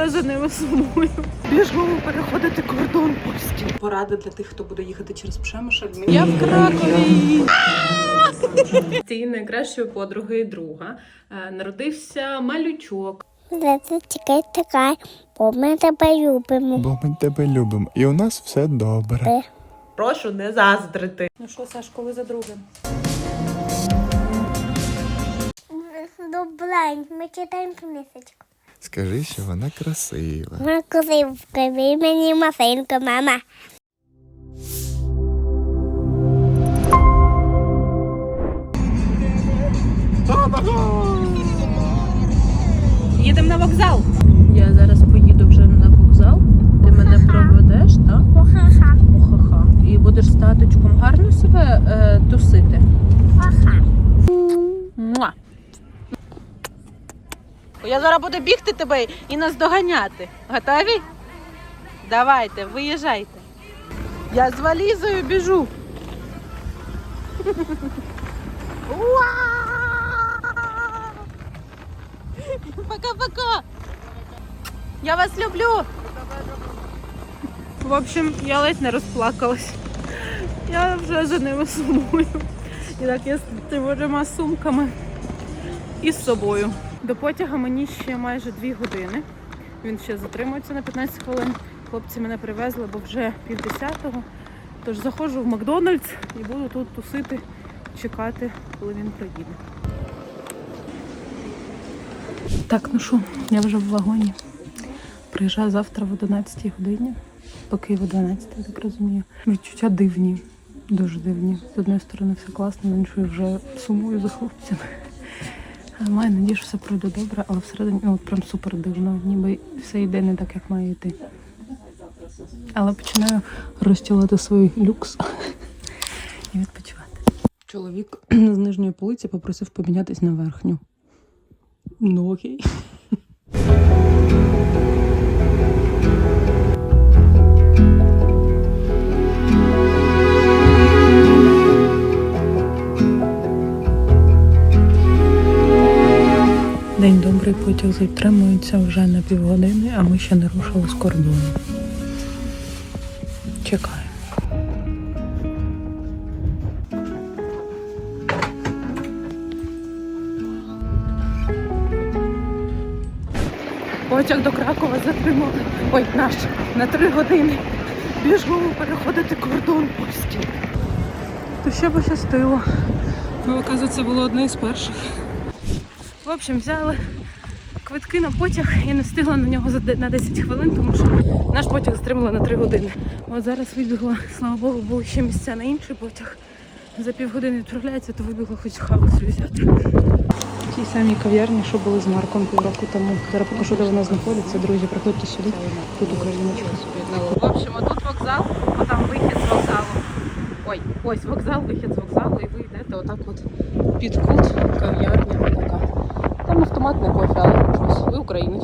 вже за ними сумую. Біжу переходити кордон польський. Порада для тих, хто буде їхати через Пшемишель. Я в Кракові. Цієї найкращої подруги і друга е, народився малючок. Чекай, чекай, бо ми тебе любимо. Бо ми тебе любимо, і у нас все добре. Прошу не заздрити. Ну що, Саш, коли за другим? Добре, ми читаємо книжечку. Скажи, що вона красива. Вона козивка, ви мені масинка, мама. Їдемо на вокзал. Я зараз Я зараз буду бігти тебе і наздоганяти. Готові? Давайте, виїжджайте. Я з валізою біжу. Пока-пока. Я вас люблю. В общем, я ледь не розплакалась. Я вже за ними сумую. І так я з тривожима сумками і з собою. До потяга мені ще майже дві години. Він ще затримується на 15 хвилин. Хлопці мене привезли, бо вже пів десятого. Тож заходжу в Макдональдс і буду тут тусити, чекати, коли він приїде. Так, ну що, я вже в вагоні. Приїжджаю завтра в 11 годині, поки в 11, я так розумію. Відчуття дивні, дуже дивні. З одної сторони все класно, з іншої вже сумую за хлопцями. Маю надію, що все пройде добре, але всередині ну, прям супер дивно, ніби все йде не так, як має йти. Але починаю розтілити свій люкс і відпочивати. Чоловік з нижньої полиці попросив помінятись на верхню. Ну окей. Потяг затримується вже на півгодини, а ми ще не рушили з кордону. Чекаємо. Потяг до Кракова затримали. Ой, наш на три години. Біжимо переходити кордон польський. То ще пощастило. Ну, оказується, було одне із перших. В общем, взяли квитки на потяг і не встигла на нього на 10 хвилин, тому що наш потяг затримали на 3 години. От зараз вибігла, слава Богу, були ще місця на інший потяг. За півгодини відправляється, то вибігла хоч хаву взяти. В тій самій кав'ярні, що були з Марком півроку тому. Зараз покажу, де вона знаходиться. Друзі, приходьте сюди. Тут Україночка. В общем, тут вокзал, а там вихід з вокзалу. Ой, ось вокзал, вихід з вокзалу, і ви йдете отак от під кут, кав'ярня така. Там автоматне кофе, але щось. Ви українець.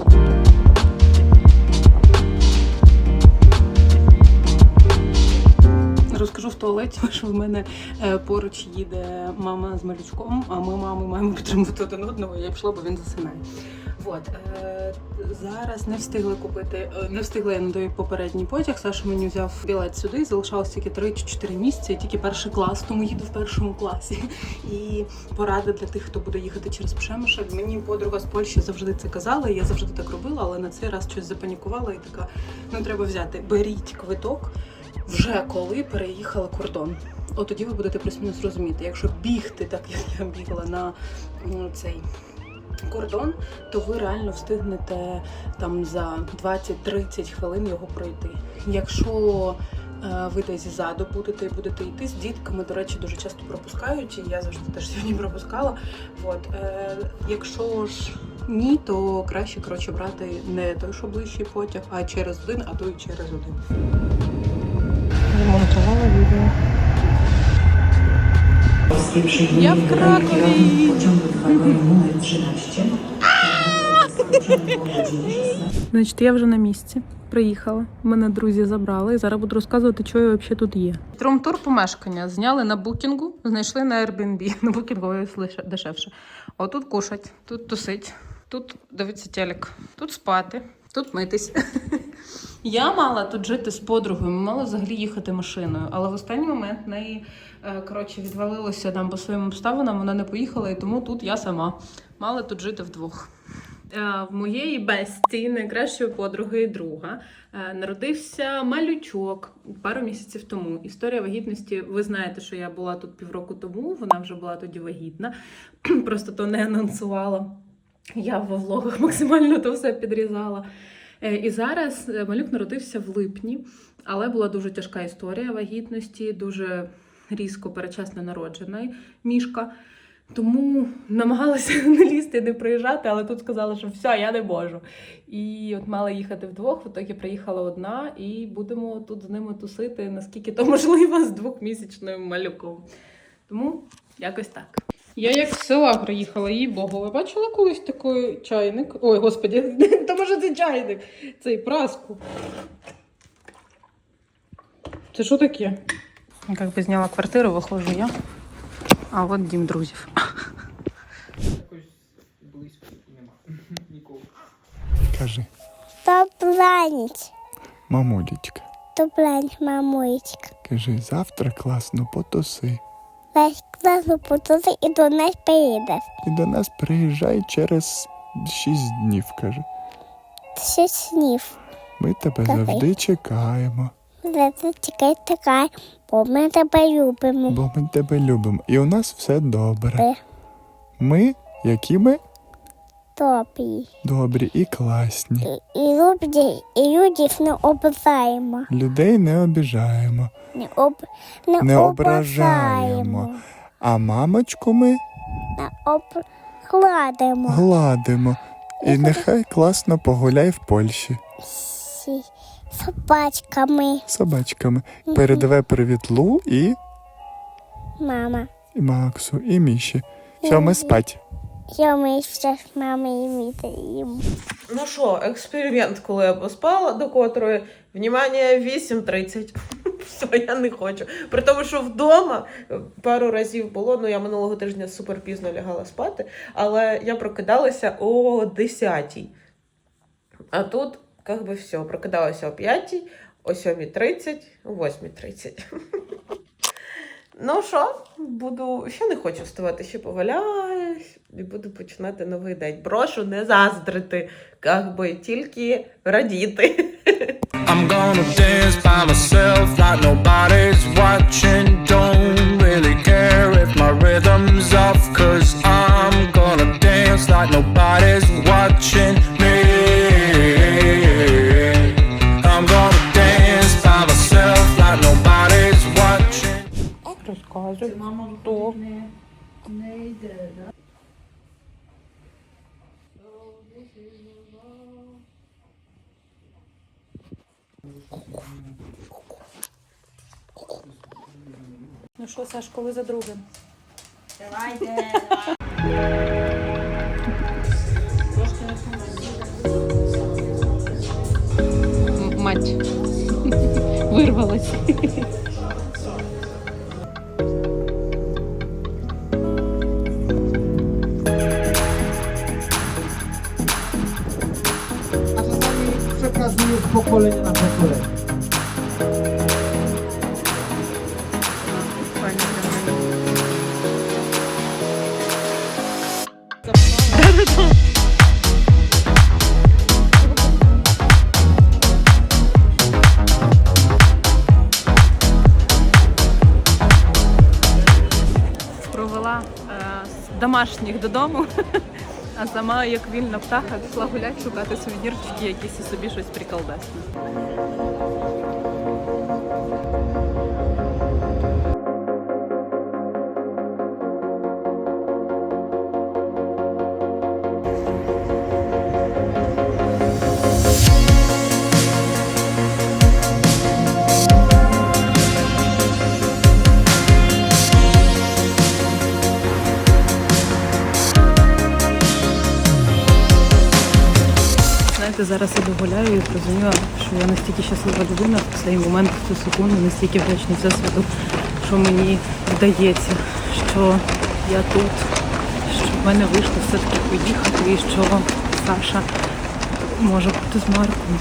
Розкажу в туалеті, що в мене е, поруч їде мама з малючком, а ми мами маємо підтримувати один одного. Я пішла, бо він засинає. От е, зараз не встигли купити, е, не встигла я на той попередній потяг. Саша мені взяв білет сюди. Залишалось тільки 3 чи 4 місяці. Я тільки перший клас, тому їду в першому класі. І порада для тих, хто буде їхати через Пшемишель. Мені подруга з Польщі завжди це казала. і Я завжди так робила, але на цей раз щось запанікувала і така: ну треба взяти. Беріть квиток вже коли переїхали кордон. От тоді ви будете плюс-мінус розуміти. Якщо бігти, так як я бігла на цей кордон, то ви реально встигнете там за 20-30 хвилин його пройти. Якщо е, ви десь ззаду будете і будете йти з дітками, до речі, дуже часто пропускають, і я завжди теж сьогодні пропускала. От, е, якщо ж ні, то краще коротше брати не той, що ближчий потяг, а через один, а то й через один. Змонтувала відео. Wagonie numer 13. Значить, я вже на місці. Приїхала. Мене друзі забрали. І зараз буду розказувати, що я взагалі тут є. Трум-тур помешкання зняли на букінгу, знайшли на Airbnb. На букінгу дешевше. Отут кушать, тут тусить, тут дивиться телек, тут спати, тут митись. Я мала тут жити з подругою, ми мали взагалі їхати машиною, але в останній момент в неї коротше відвалилося там по своїм обставинам, вона не поїхала, і тому тут я сама мала тут жити вдвох. Е, В моєї бесті, найкращої подруги і друга, е, народився малючок пару місяців тому. Історія вагітності. Ви знаєте, що я була тут півроку тому. Вона вже була тоді вагітна, просто то не анонсувала. Я в влогах максимально то все підрізала. Е, І зараз е, малюк народився в липні, але була дуже тяжка історія вагітності, дуже різко перечасно народжена мішка. Тому намагалася не лізти, не приїжджати, але тут сказала, що все, я не можу. І от мала їхати вдвох, в ітогі приїхала одна, і будемо тут з ними тусити, наскільки то можливо, з двохмісячним малюком. Тому якось так. Я як з села приїхала, їй богу. Ви бачили колись такий чайник? Ой, господі, то може це чайник, цей праску. Це що таке? Як би зняла квартиру, виходжу я. А от дім друзів. Кажи, То планить. мамулечка, То планить, мамулечка. кажи, завтра класно потуси. Весь класно потуси і до нас приїдеш. І до нас приїжджай через шість днів, каже. Ще снів. Ми тебе Давай. завжди чекаємо, чекай така, бо ми тебе любимо. бо ми тебе любимо. І у нас все добре. Ми, які ми Добрі. добрі і класні. І, і люди, і людей не ображаємо. Людей не обіжаємо, Не, об, не, Не ображаємо. а мамочку ми Не обкладемо. гладимо. І нехай класно погуляй в Польщі собачками. собачками. Передавай привіт Лу і, Мама. і Максу, і Міші. Все, ми спать. Я ми ще з мамою і. Ну що, експеримент, коли я поспала до котрої, внімання 8.30. Все, я не хочу. При тому, що вдома пару разів було, ну я минулого тижня супер пізно лягала спати, але я прокидалася о 10. А тут, як би все, прокидалася о 5, о 7.30, о 8.30. Ну що, буду ще не хочу вставати, ще поваляюсь і буду починати новий день. Прошу не заздрити, як би тільки радіти. I'm gonna dance by myself like nobody's watching. Don't really care if my rhythm's off, cause I'm gonna dance like nobody's watching Розказуй. Хто? Ну що, Саш, коли за другим? Давайте. Мать. Вирвалась. Домашніх додому, а сама, як вільна птаха, пішла гуляти, шукати сувенірчики, якісь і собі щось приколдесне. Зараз іду гуляю і зрозуміла, що я настільки щаслива людина в цей момент, в цю секунду, настільки вдячна Всесвіту, що мені вдається, що я тут, що в мене вийшло все-таки поїхати, і що Саша може бути з Марком.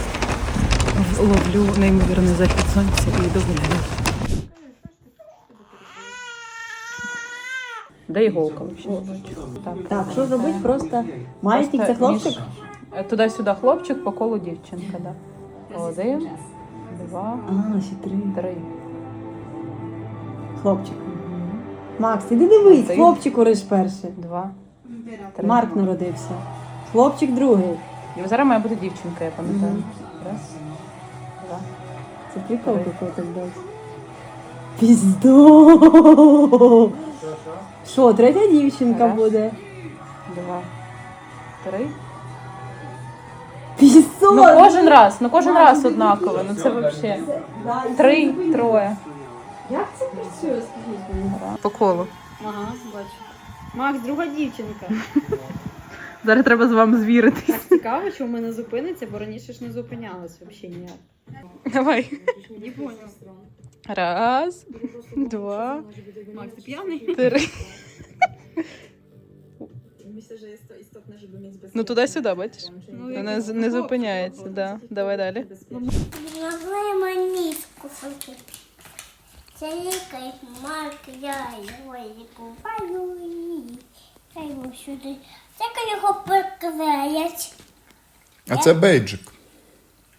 Ловлю неймовірний захід сонця і догуляю. Де іголка? Так, що робить? Просто маленький це хлопчик? Е, Туди-сюди хлопчик, по колу дівчинка, да. Один, два, А, ще три. три. Хлопчик. Макс, іди дивись, Ти? хлопчик уриш перший. Два. Три. Марк народився. Хлопчик другий. І зараз має бути дівчинка, я пам'ятаю. Раз, два. Це прикол какой-то, блядь. Піздо! Що, третя дівчинка Раз. буде? Два. Три. Ну кожен раз, ну кожен раз однаково. Ну це взагалі. Три, троє. Як це працює, скажіть мені? По колу. Ага, бачу. Макс, друга дівчинка. Зараз треба з вами звіритись. Цікаво, що в мене зупиниться, бо раніше ж не зупинялась взагалі ніяк. Давай. Не понял. Раз, два, Макс, ти п'яний? три. Myślę, że jest to istotne, żeby mieć bezpieczne. Ну туди-сюди, бачиш? Ну, Вона не, не зупиняється, да. Давай далі. Називаємо міску фото. Це лікар Марк, я його лікуваю і я йому сюди. Це його приклеять. А це бейджик.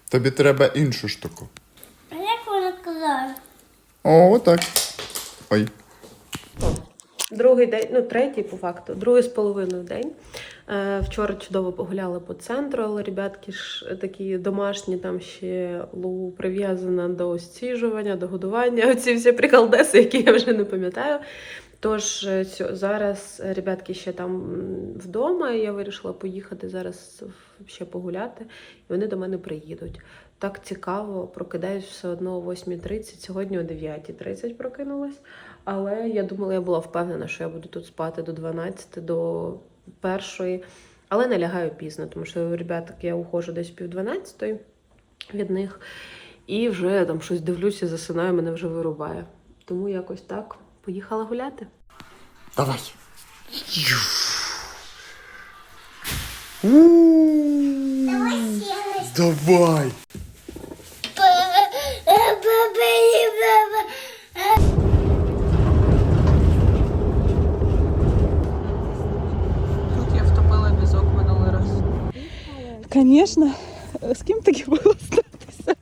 Тобі треба іншу штуку. А як вона клеє? О, так. Ой. Другий день, ну третій по факту, другий з половиною день. Е, вчора чудово погуляли по центру, але ребятки ж такі домашні, там ще Лу прив'язана до стіжування, до годування. Оці всі приколдеси, які я вже не пам'ятаю. Тож е, зараз ребятки ще там вдома, і я вирішила поїхати зараз ще погуляти, і вони до мене приїдуть. Так цікаво, прокидаюсь все одно о 8.30, сьогодні о 9.30 прокинулась. Але я думала, я була впевнена, що я буду тут спати до 12, до першої. Але не лягаю пізно, тому що у ребят я уходжу десь пів 12 від них. І вже там щось дивлюся, засинаю, мене вже вирубає. Тому якось так поїхала гуляти. Давай. Давай. Тут я втопила візок минулий раз. Звісно, з ким таке було статися?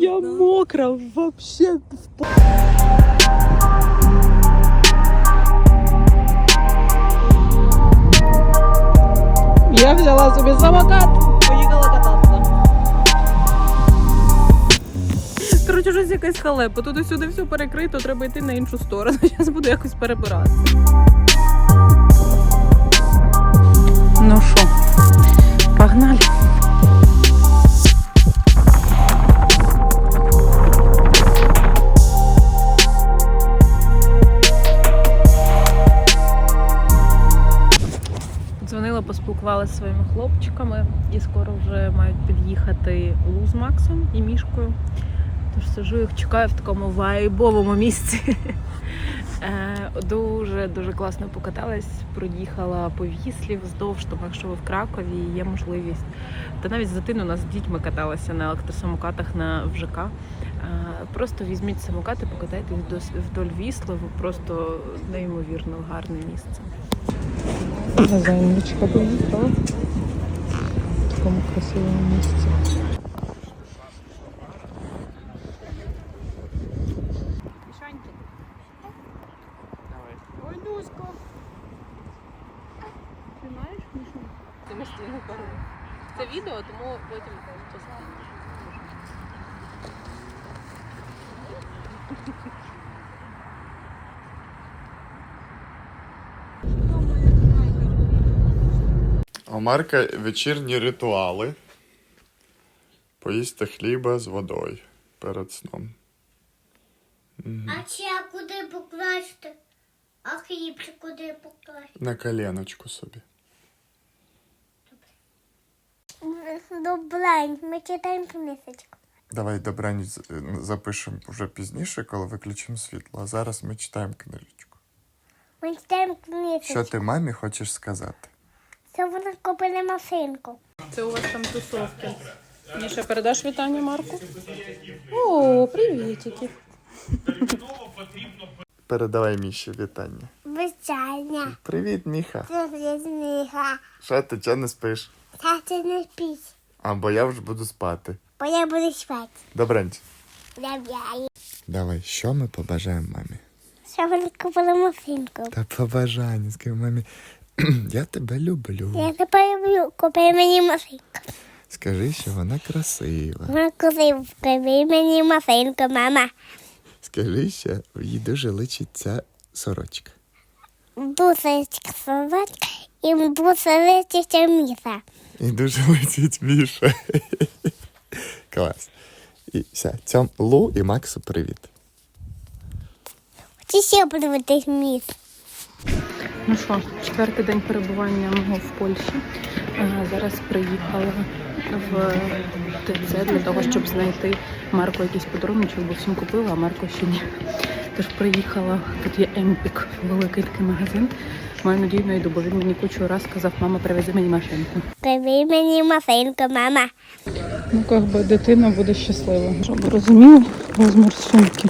Я мокра, вообще. Я взяла собі самокат, поїхала кататися. Коротше, щось якась халепа. Тут сюди все перекрито, треба йти на іншу сторону. Зараз буду якось перебиратися. Ну що, погнали. Дзвонила, поспілкувалася зі своїми хлопчиками і скоро вже мають під'їхати Лу з Максом і Мішкою. Тож сижу їх чекаю в такому вайбовому місці. Е, Дуже дуже класно покаталась, проїхала по Віслі вздовж, тому якщо ви в Кракові є можливість. Та навіть з нас з дітьми каталися на електросамокатах на ВЖК. Е, Просто візьміть самокат і покатайтесь вдоль Вісли, ви просто неймовірно гарне місце. Зайничка поїхала в такому красивому місці. Ой, Люська. Ти знаєш, Мішу? Ти постійно кажу. Це відео, тому потім частину. У Марка вечірні ритуали. Поїсти хліба з водою перед сном. А ще куди покласти? А хлібчик куди покласти? На коленочку собі. Добре, ми читаємо книжечку. Давай добраніч з- запишемо вже пізніше, коли виключимо світло. А зараз ми читаємо книжечку. Ми читаємо книжечку. Що ти мамі хочеш сказати? Що вона купила машинку. Це у вас там тусовки. Міша, передаш вітання Марку? О, привітики. Передавай Міші вітання. Витання. Привіт, Міха. Це зміга. Що ти чого не спиш? Тато не спить. А бо я вже буду спати. Бо я буду спати. Добранч. Давай. Давай, що ми побажаємо мамі? Що вони купили мафінку? Та побажання, скажи мамі. Я тебе люблю. Я тебе люблю. Купи мені мафінку. Скажи, що вона красива. Вона купив. Купи мені мафінку, мама. Скажи, що їй дуже личить ця сорочка. Дуже солодка і листя міса. І дуже летить Міша. Клас. І все. Цьом Лу і Максу привіт. Чи ще подивитись міс? Ну що, четвертий день перебування мого в Польщі. Е, Зараз приїхала в ТЦ для того, щоб знайти Марку якийсь подарунок, бо всім купила, а Марко ще ні. Тож приїхала, тут є Емпік, великий такий магазин. Маю надію знайду, бо він мені кучу раз сказав, мама, привези мені машинку. Купи мені мафінку, мама. Ну, як би дитина буде щаслива. Щоб ви розуміли розмір сумки.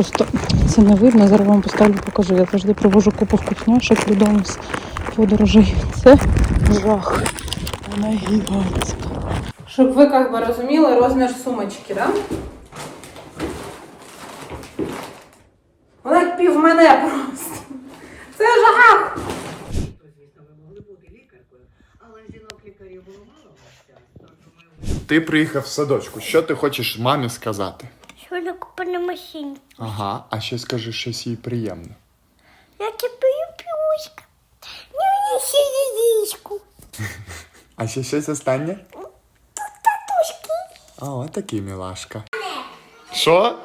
Просто це не видно. Зараз вам поставлю, покажу. Я завжди привожу купу вкусняшок додому з подорожей. Це жах. Вона гігантська. Щоб ви як би розуміли розмір сумочки, да? Вона як пів мене просто. Це жах! Ти приїхав в садочку. Що ти хочеш мамі сказати? Що вони купили машинку? Ага, а ще скажи щось їй приємне. Я тебе люблю. Ну, мені ще яєчку. А ще щось останнє? Татушки. О, такий мілашка. Що?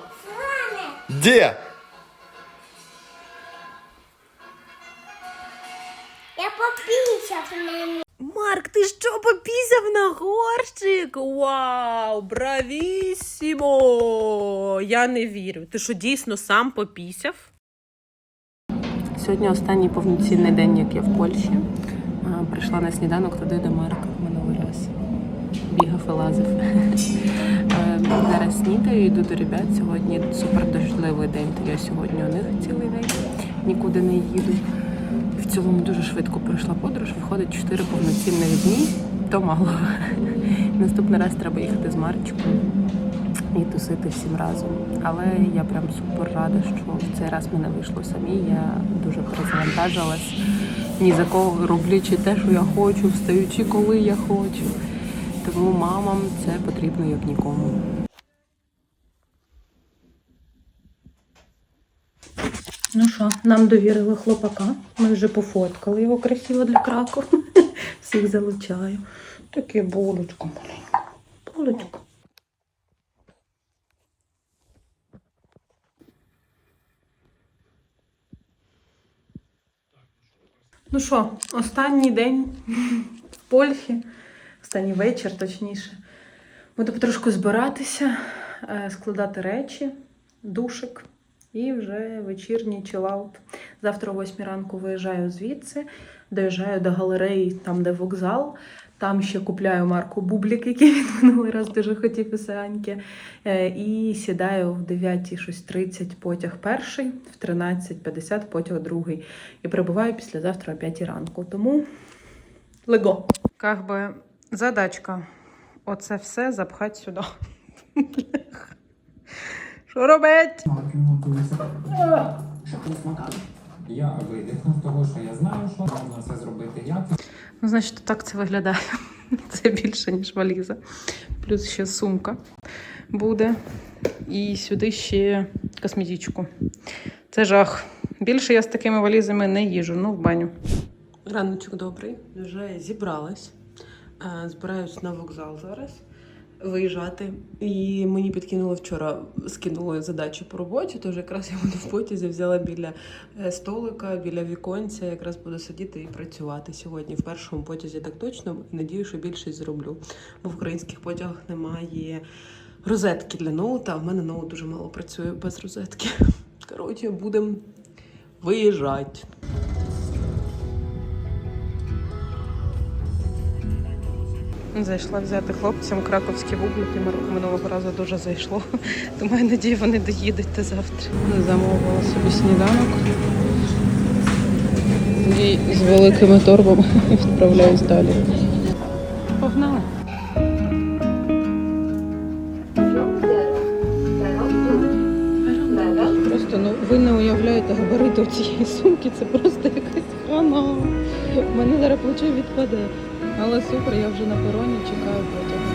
Де? Я попісяв на Марк, ти що попісяв на горщик? Вау, бравісімо! Я не вірю. Ти що дійсно сам попісяв? Сьогодні останній повноцінний день, як я в Польщі. Прийшла на сніданок туди, де Марк минулий раз. Бігав і лазив. Зараз снідаю, йду до ребят. Сьогодні супер дощливий день, то я сьогодні у них цілий день. Нікуди не їду. В цілому дуже швидко пройшла подорож. Виходить 4 повноцінних дні, то мало. Наступний раз треба їхати з Марчиком і тусити всім разом. Але я прям супер рада, що в цей раз мене вийшло самі. Я дуже перезавантажилась. Ні за кого роблячи те, що я хочу, встаючи, коли я хочу. Тому мамам це потрібно як нікому. Ну що, нам довірили хлопака. Ми вже пофоткали його красиво для краку. Всіх залучаю. Таке булочко маленьке. Булочко. Ну що, останній день в Польщі, останній вечір, точніше. Буду потрошку збиратися, е, складати речі, душик і вже вечірній чилаут. Завтра о 8 ранку виїжджаю звідси, доїжджаю до галереї, там де вокзал. Там ще купляю марку Бублік, який він минулий раз дуже хотів із Аньки. Е, І сідаю в 9 щось 30 потяг перший, в 13.50 потяг другий. І прибуваю післязавтра о 5 ранку. Тому лего. Как задачка. Оце все запхати сюди. Що робить? Я видихнув того, що я знаю, що можна це зробити як. Ну, значить, так це виглядає. Це більше, ніж валіза. Плюс ще сумка буде. І сюди ще косметичку. Це жах. Більше я з такими валізами не їжу, ну в баню. Раночок добрий. Вже зібралась. Е, Збираюсь на вокзал зараз виїжджати. І мені підкинули вчора, скинули задачу по роботі, тож якраз я буду в потязі, взяла біля е, столика, біля віконця, якраз буду сидіти і працювати сьогодні. В першому потязі так точно. Надію, що більшість зроблю. Бо в українських потягах немає розетки для ноута, а в мене ноут дуже мало працює без розетки. Коротше, будемо виїжджати. Зайшла взяти хлопцям краковські бублики. Мир- Минулого разу дуже зайшло. Тому я надію, вони доїдуть до завтра. Замовила собі сніданок. І з великими торбами відправляюсь далі. Погнали. Просто ну ви не уявляєте габарити цієї сумки, це просто якась хана. У мене зараз плече відпаде. Але супер, я вже на пероні чекаю потягу.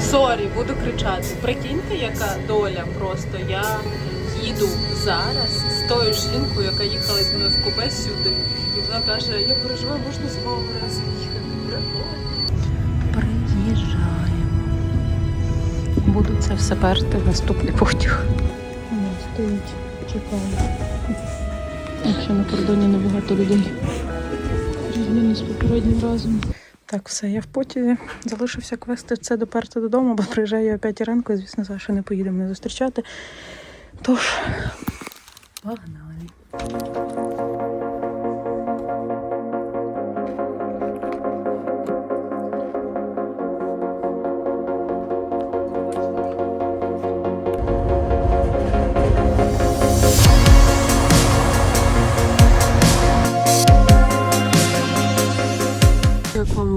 Сорі, буду кричати. Прикиньте, яка доля просто. Я їду зараз з тою жінкою, яка їхала зі мною в купе сюди. І вона каже, я переживаю, можна з вами разом Буду це все перти в наступний потяг. Стоїть, чекає. Якщо на кордоні небагато людей. Різміни з попереднім разом. Так, все, я в потязі. Залишився квести це доперти додому, бо приїжджаю я о 5 ранку, і, звісно, Саша не поїде мене зустрічати. Тож, погнали.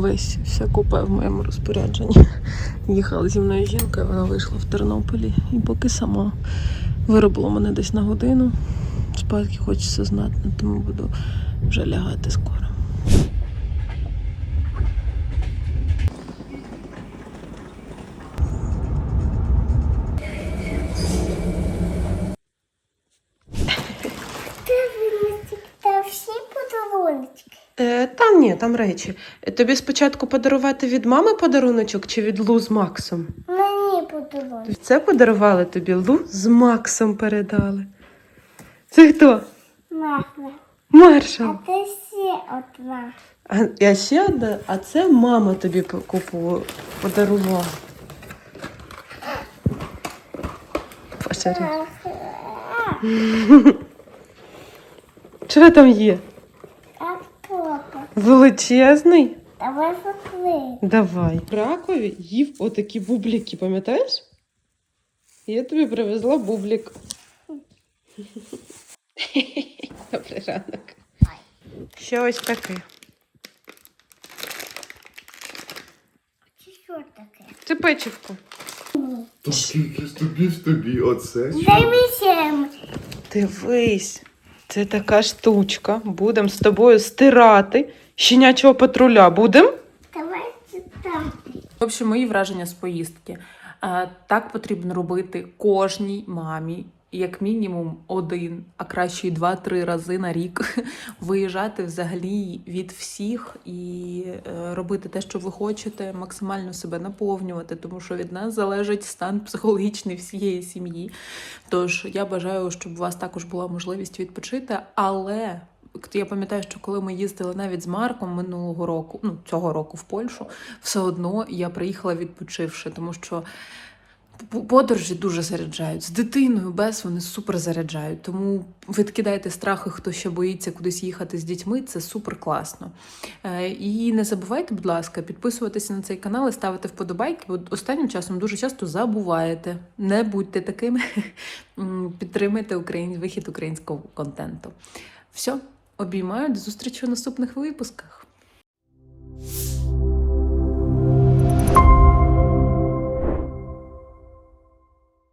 Весь вся купе в моєму розпорядженні. Їхала зі мною жінка, вона вийшла в Тернополі і поки сама виробила мене десь на годину. Спадки хочеться знатно, тому буду вже лягати скоро. Та всі. Ні, там речі. Тобі спочатку подарувати від мами подаруночок чи від Лу з Максом? Мені подарунки. Це подарували тобі Лу з Максом передали. Це хто? Мама, Маршал. а ти ще одна. А я ще одна, а це мама тобі купу подарувала. Боже, Що там є? Величезний? давай поклей. Давай. В Кракові їв отакі бубліки, пам'ятаєш? Я тобі привезла бублік. Добрий ранок. Ще ось таке. Чи що таке? Це печивко. Скільки тобі ж тобі оце? Дивись, це така штучка. Будемо з тобою стирати щенячого патруля. Будем? Давай читати. В общем, мої враження з поїздки. Е, Так потрібно робити кожній мамі, як мінімум один, а краще й два-три рази на рік виїжджати взагалі від всіх і е, робити те, що ви хочете, максимально себе наповнювати, тому що від нас залежить стан психологічний всієї сім'ї. Тож я бажаю, щоб у вас також була можливість відпочити, але. Я пам'ятаю, що коли ми їздили навіть з Марком минулого року, ну цього року в Польщу, все одно я приїхала відпочивши, тому що подорожі дуже заряджають. З дитиною без вони супер заряджають. Тому відкидайте страхи, хто ще боїться кудись їхати з дітьми. Це супер класно. Е, І не забувайте, будь ласка, підписуватися на цей канал і ставити вподобайки, бо останнім часом дуже часто забуваєте. Не будьте такими. М, Підтримуйте вихід українського контенту. Все, Обіймаю до зустрічі у наступних випусках.